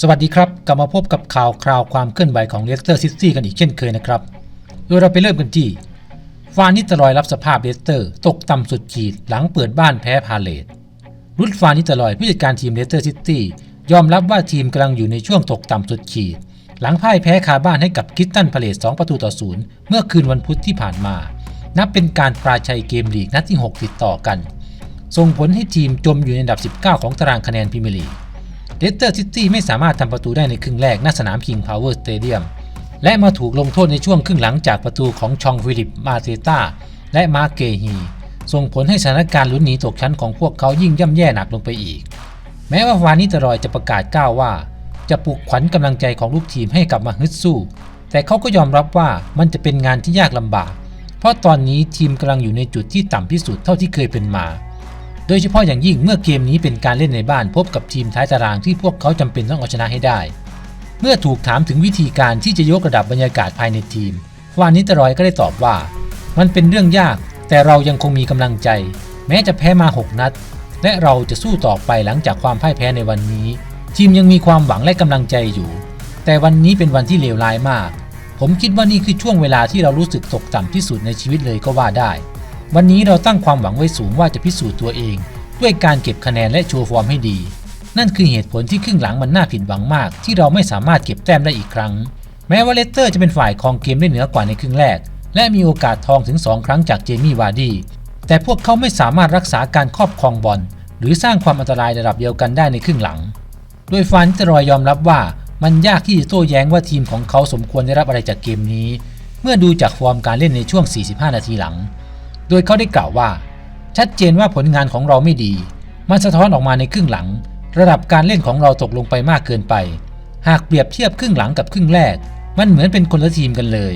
สวัสดีครับกลับมาพบกับข่าวคราวความเคลื่อนไหวของเลสเตอร์ซิตี้กันอีกเช่นเคยนะครับ โดยเราไปเริ่มกันที่ฟานิตรอยรับสภาพเลสเตอร์ ตกต่ำสุดขีดหลังเปิดบ้านแพ้พาเลตรุดฟานิตรอยผู้จัดการทีมเลสเตอร์ซิตี้ยอมรับว่าทีมกำลังอยู่ในช่วงตกต่ำสุดขีด หลังพ่ายแพ้คาบ้านให้กับคิสตันพาเลต2ประตูต่อศูนย์เมื่อคืนวันพุธที่ผ่านมา นับเป็นการปราชัยเกมลีกนัดที่ 6 ติดต่อกัน ส่งผลให้ทีมจมอยู่ในอันดับ 19 ของตารางคะแนนพรีเมียร์ลีก เลสเตอร์ซิตี้ไม่สามารถทำประตูได้ในครึ่งแรกณสนามคิงพาวเวอร์สเตเดียมและมาถูกลงโทษในช่วงครึ่งหลังจากประตูของชองฟิลิปมาเตต้าและมาเกฮีส่งผลให้สถานการณ์ลุ้นหนีตกชั้นของพวกเขายิ่งย่ำแย่หนักลงไปอีก แม้ว่าวานิตรอยจะประกาศก้าวว่า จะปลุกขวัญกำลังใจของลูกทีมให้กลับมาฮึดสู้ แต่เขาก็ยอมรับว่ามันจะเป็นงานที่ยากลำบาก เพราะตอนนี้ทีมกำลังอยู่ในจุดที่ต่ำที่สุดเท่าที่เคยเป็นมา โดยเฉพาะอย่างยิ่งเมื่อเกมนี้เป็นการเล่นในบ้านพบกับทีมท้ายตารางที่พวกเขาจำเป็นต้องเอาชนะให้ได้ เมื่อถูกถามถึงวิธีการที่จะยกระดับบรรยากาศภายในทีมวานิตรอยก็ได้ตอบว่า มันเป็นเรื่องยาก แต่เรายังคงมีกำลังใจ แม้จะแพ้มา 6 นัด และเราจะสู้ต่อไปหลังจากความพ่ายแพ้ในวันนี้ ทีมยังมีความหวังและกำลังใจอยู่ แต่วันนี้เป็นวันที่เลวร้ายมาก ผมคิดว่านี่คือช่วงเวลาที่เรารู้สึกตกต่ำที่สุดในชีวิตเลยก็ว่าได้ วันนี้เราตั้งความหวังไว้สูงว่าจะพิสูจน์ตัวเอง ด้วยการเก็บคะแนนและโชว์ฟอร์มให้ดี นั่นคือเหตุผลที่ครึ่งหลังมันน่าผิดหวังมาก ที่เราไม่สามารถเก็บแต้มได้อีกครั้ง แม้ว่าเลสเตอร์จะเป็นฝ่ายครองเกมได้เหนือกว่าในครึ่งแรก และมีโอกาสทองถึง 2 ครั้งจากเจมี่วาร์ดีแต่พวกเขาไม่สามารถรักษาการครอบครองบอลหรือสร้างความอันตรายระดับเดียวกันได้ในครึ่งหลัง โดยฟานตรอยยอมรับว่ามันยากที่จะโต้แย้งว่าทีมของเขาสมควรได้รับอะไรจากเกมนี้ เมื่อดูจากฟอร์มการเล่นในช่วง 45 นาทีหลัง โดยเขาได้กล่าวว่า ชัดเจนว่าผลงานของเราไม่ดี มันสะท้อนออกมาในครึ่งหลัง ระดับการเล่นของเราตกลงไปมากเกินไป หากเปรียบเทียบครึ่งหลังกับครึ่งแรก มันเหมือนเป็นคนละทีมกันเลย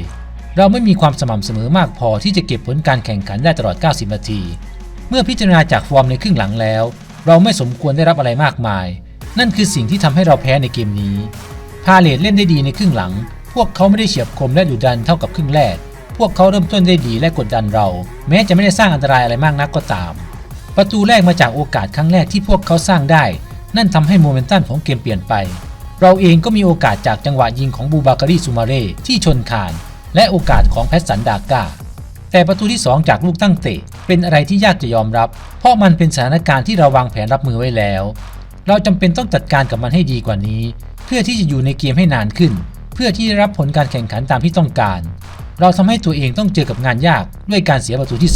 เราไม่มีความสม่ำเสมอมากพอที่จะเก็บผลการแข่งขันได้ตลอด 90 นาที เมื่อพิจารณาจากฟอร์มในครึ่งหลังแล้ว เราไม่สมควรได้รับอะไรมากมาย นั่นคือสิ่งที่ทำให้เราแพ้ในเกมนี้พาเลตเล่นได้ดีในครึ่งหลัง พวกเขาไม่ได้เฉียบคมและดุดันเท่ากับครึ่งแรก วกเขาเริ่มต้นได้ดีและกดดันเรา แม้จะไม่ได้สร้างอันตรายอะไรมากนักก็ตาม ประตูแรกมาจากโอกาสครั้งแรกที่พวกเขาสร้างได้ นั่นทำให้โมเมนตัมของเกมเปลี่ยนไป เราเองก็มีโอกาสจากจังหวะยิงของบูบาการีซูมาเร่ที่ชนคาน และโอกาสของแพทสันดากาแต่ประตูที่ 2 จากลูกตั้งเตะ เป็นอะไรที่ยากจะยอมรับ เพราะมันเป็นสถานการณ์ที่เราวางแผนรับมือไว้แล้ว เราจำเป็นต้องจัดการกับมันให้ดีกว่านี้ เพื่อที่จะอยู่ในเกมให้นานขึ้น เพื่อที่จะรับผลการแข่งขันตามที่ต้องการ เราทำให้ตัวเองต้องเจอกับงานยากด้วยการเสียประตูที่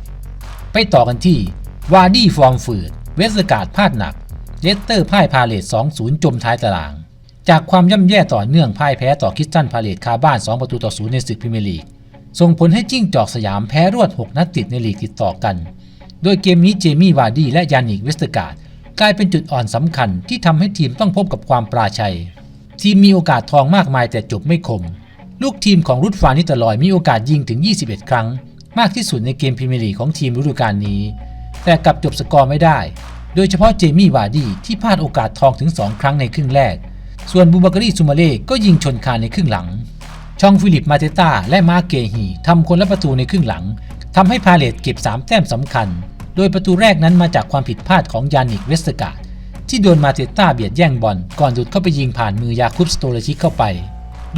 2 ไปต่อกันที่วาร์ดี้ฟอร์มฝืด เวสต์การ์ดพลาดหนักเลสเตอร์พ่ายพาเลต2-0 จมท้ายตาราง จากความย่ำแย่ต่อเนื่องพ่ายแพ้ต่อคิสตันพาเลตคาบ้าน 2 ประตูต่อ0ในศึกพรีเมียร์ลีก ส่งผลให้จิ้งจอกสยามแพ้รวด 6 นัดติดในลีกติดต่อกัน โดยเกมนี้เจมี่วาร์ดี้และยานิกเวสต์การ์ดกลายเป็นจุดอ่อนสำคัญที่ทำให้ทีมต้องพบกับความปราชัย ทีมมีโอกาสทองมากมายแต่จบไม่คม ลูกทีมของรุดฟานิตลอยมีโอกาสยิงถึง 21 ครั้ง มากที่สุดในเกมพรีเมียร์ลีกของทีมฤดูกาลนี้ แต่กลับจบสกอร์ไม่ได้ โดยเฉพาะเจมี่วาร์ดี้ที่พลาดโอกาสทองถึง 2 ครั้งในครึ่งแรก ส่วนบูบาการีซูมาเล่ก็ยิงชนคานในครึ่งหลัง ชองฟิลิปมาเตต้าและมาเกฮีทำคนละประตูในครึ่งหลังทำให้พาเลตเก็บ 3 แต้มสำคัญ โดยประตูแรกนั้นมาจากความผิดพลาดของยานิกเวสต์กาดที่โดนมาเตต้าเบียดแย่งบอลก่อนหลุดเข้าไปยิงผ่านมือยาคุปสโตเลชิกเข้าไป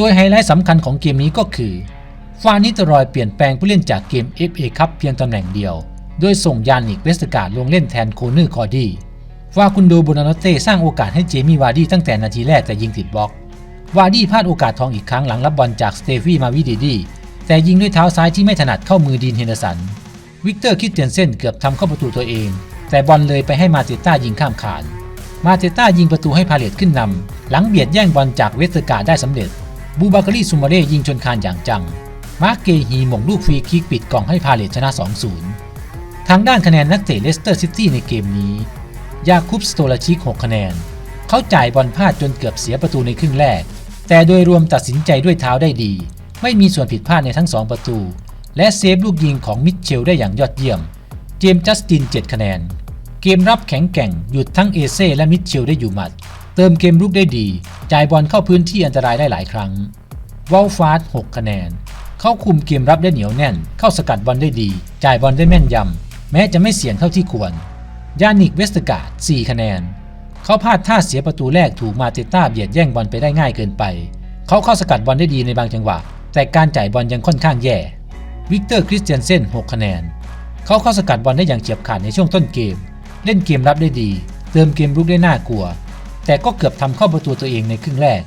โดยไฮไลท์สำคัญของเกมนี้ก็คือ ฟานิตรอยเปลี่ยนแปลงผู้เล่นจากเกม FA คัพเพียงตำแหน่งเดียว โดยส่งยานิกเวสต์การ์ดลงเล่นแทนโคเนอร์คอร์ดี้ฟาคุนโดโบนาโนเต้สร้างโอกาสให้เจมี่วาร์ดี้ตั้งแต่นาทีแรกแต่ยิงติดบล็อก วาร์ดี้พลาดโอกาสทองอีกครั้งหลังรับบอลจากสเตฟี่มาวิดีดีแต่ยิงด้วยเท้าซ้ายที่ไม่ถนัดเข้ามือดีนเฮนเดอร์สัน วิกเตอร์คิดเตียนเซนเกือบทำเข้าประตูตัวเอง แต่บอลเลยไปให้มาเตต้ายิงข้ามคาน มาเตต้ายิงประตูให้พาเลตขึ้นนำหลังเบียดแย่งบอลจากเวสต์การ์ดได้สำเร็จ บูบาการีซูมาเร่ยิงชนคานอย่างจัง มาร์กเกฮีหม่งลูกฟรีคิกปิดกล่องให้พาเลตชนะ 2-0 ทางด้านคะแนนนักเตะเลสเตอร์ซิตี้ในเกมนี้ ยาคุปสโตลาชิก 6 คะแนน เขาจ่ายบอลพลาดจนเกือบเสียประตูในครึ่งแรก แต่โดยรวมตัดสินใจด้วยเท้าได้ดี ไม่มีส่วนผิดพลาดในทั้ง 2 ประตู และเซฟลูกยิงของมิทเชลได้อย่างยอดเยี่ยม เจมส์จัสติน 7 คะแนน เกมรับแข็งแกร่งหยุดทั้งเอเซ่และมิทเชลได้อยู่หมัด เติมเกมรุกได้ดี จ่ายบอลเข้าพื้นที่อันตรายได้หลายครั้งวอลฟาร์6คะแนน เข้าคุมเกมรับได้เหนียวแน่น เข้าสกัดบอลได้ดี จ่ายบอลได้แม่นยำ แม้จะไม่เสี่ยงเท่าที่ควร ยานิกเวสต์การ์ด4คะแนน เขาพลาดท่าเสียประตูแรกถูกมาเตต้าเบียดแย่งบอลไปได้ง่ายเกินไป เขาเข้าสกัดบอลได้ดีในบางจังหวะ แต่การจ่ายบอลยังค่อนข้างแย่ วิกเตอร์คริสเตียนเซน6คะแนน เขาเข้าสกัดบอลได้อย่างเฉียบขาดในช่วงต้นเกม เล่นเกมรับได้ดี เติมเกมรุกได้น่ากลัว แต่ก็เกือบทำเข้าประตูตัวเองในครึ่งแรก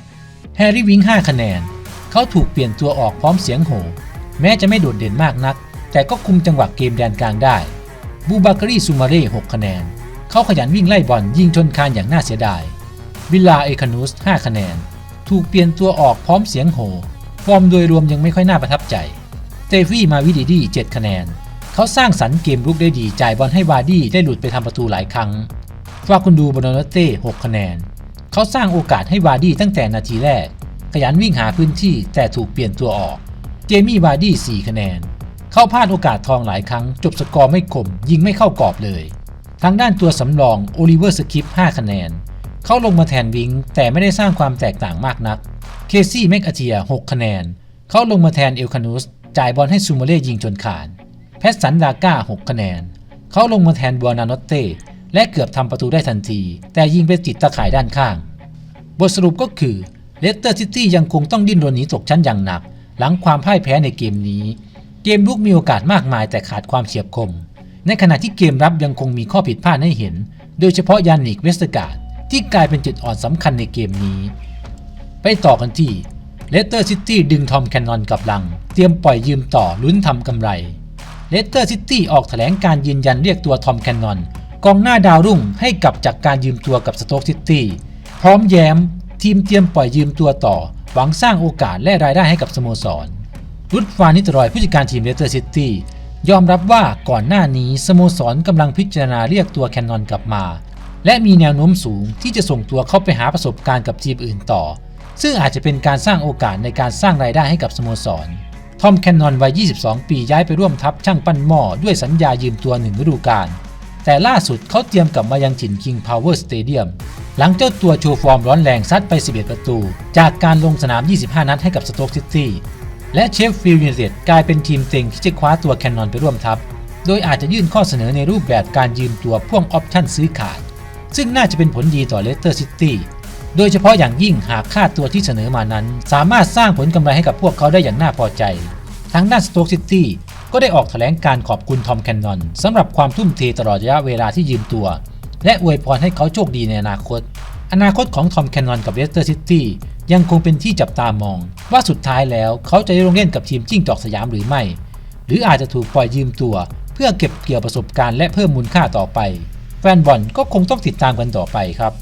แฮร์รี่วิง5คะแนน เขาถูกเปลี่ยนตัวออกพร้อมเสียงโห่แม้จะไม่โดดเด่นมากนัก แต่ก็คุมจังหวะเกมแดนกลางได้ บูบาการีซูมาเร่6คะแนน เขาขยันวิ่งไล่บอลยิงชนคานอย่างน่าเสียดายวิลลาเอคานุส5คะแนน ถูกเปลี่ยนตัวออกพร้อมเสียงโห่ฟอร์มโดยรวมยังไม่ค่อยน่าประทับใจ เตฟี่มาวิดีดี7คะแนน เขาสร้างสรรค์เกมรุกได้ดีจ่ายบอลให้วาดี้ได้หลุดไปทำประตูหลายครั้งฟาคุนดูบอนอเต้6คะแนน เขาสร้างโอกาสให้วาดี้ตั้งแต่นาทีแรก ขยันวิ่งหาพื้นที่แต่ถูกเปลี่ยนตัวออก เจมี่วาร์ดี้4คะแนน เขาพลาดโอกาสทองหลายครั้ง จบสกอร์ไม่คม ยิงไม่เข้ากรอบเลย ทางด้านตัวสำรองโอลิเวอร์สคิป5คะแนน เขาลงมาแทนวิงแต่ไม่ได้สร้างความแตกต่างมากนัก เคซี่แมกอาเทีย6คะแนน เขาลงมาแทนเอลคานุสจ่ายบอลให้ซูมาเล่ยิงจนขาดแพสสันดาก้า6คะแนน เขาลงมาแทนบัวนานอตเต้ และเกือบทำประตูได้ทันที แต่ยิงไปติดตะข่ายด้านข้าง บทสรุปก็คือเลสเตอร์ซิตี้ยังคงต้องดิ้นรนหนีตกชั้นอย่างหนัก หลังความพ่ายแพ้ในเกมนี้ เกมลุกมีโอกาสมากมายแต่ขาดความเฉียบคม ในขณะที่เกมรับยังคงมีข้อผิดพลาดให้เห็น โดยเฉพาะยานิกเวสต์การ์ดที่กลายเป็นจุดอ่อนสำคัญในเกมนี้ ไปต่อกันที่เลสเตอร์ซิตี้ดึงทอมแคนนอนกลับหลัง เตรียมปล่อยยืมต่อลุ้นทำกำไรเลสเตอร์ซิตี้ออกแถลงการยืนยันเรียกตัวทอมแคนนอน กองหน้าดาวรุ่งให้กลับจากการยืมตัวกับสโต๊กซิตี้พร้อมแย้ม ทีมเตรียมปล่อยยืมตัวต่อ หวังสร้างโอกาสและรายได้ให้กับสโมสรรุดฟานิตรอยผู้จัดการทีมเลสเตอร์ซิตี้ยอมรับว่าก่อนหน้านี้สโมสรกำลังพิจารณาเรียกตัวแคนนอนกลับมา และมีแนวโน้มสูงที่จะส่งตัวเข้าไปหาประสบการณ์กับทีมอื่นต่อ ซึ่งอาจจะเป็นการสร้างโอกาสในการสร้างรายได้ให้กับสโมสรทอมแคนนอนวัย 22 ปีย้ายไปร่วมทัพช่างปั้นหม้อด้วยสัญญายืมตัวหนึ่งฤดูกาล แต่ล่าสุดเขาเตรียมกลับมายังถิ่น King Power Stadium หลังเจ้าตัวโชว์ฟอร์มร้อนแรงซัดไป 11 ประตู จากการลงสนาม 25 นัดให้กับสโต๊กซิตี้และเชฟฟิลด์ยูไนเต็ดกลายเป็นทีมเต็งที่จะคว้าตัวแคนนอนไปร่วมทัพ โดยอาจจะยื่นข้อเสนอในรูปแบบการยืมตัวพ่วงออปชั่นซื้อขายซึ่งน่าจะเป็นผลดีต่อเลสเตอร์ซิตี้โดยเฉพาะอย่างยิ่งหากค่าตัวที่เสนอมานั้น สามารถสร้างผลกำไรให้กับพวกเขาได้อย่างน่าพอใจทางด้านสโต๊กซิตี้ ก็ได้ออกแถลงการขอบคุณทอมแคนนอนสำหรับความทุ่มเทตลอดระยะเวลาที่ยืมตัว และอวยพรให้เขาโชคดีในอนาคต อนาคตของทอมแคนนอนกับเลสเตอร์ซิตี้ยังคงเป็นที่จับตามอง ว่าสุดท้ายแล้วเขาจะได้ลงเล่นกับทีมจิ้งจอกสยามหรือไม่ หรืออาจจะถูกปล่อยยืมตัว เพื่อเก็บเกี่ยวประสบการณ์และเพิ่มมูลค่าต่อไป แฟนบอลก็คงต้องติดตามกันต่อไปครับ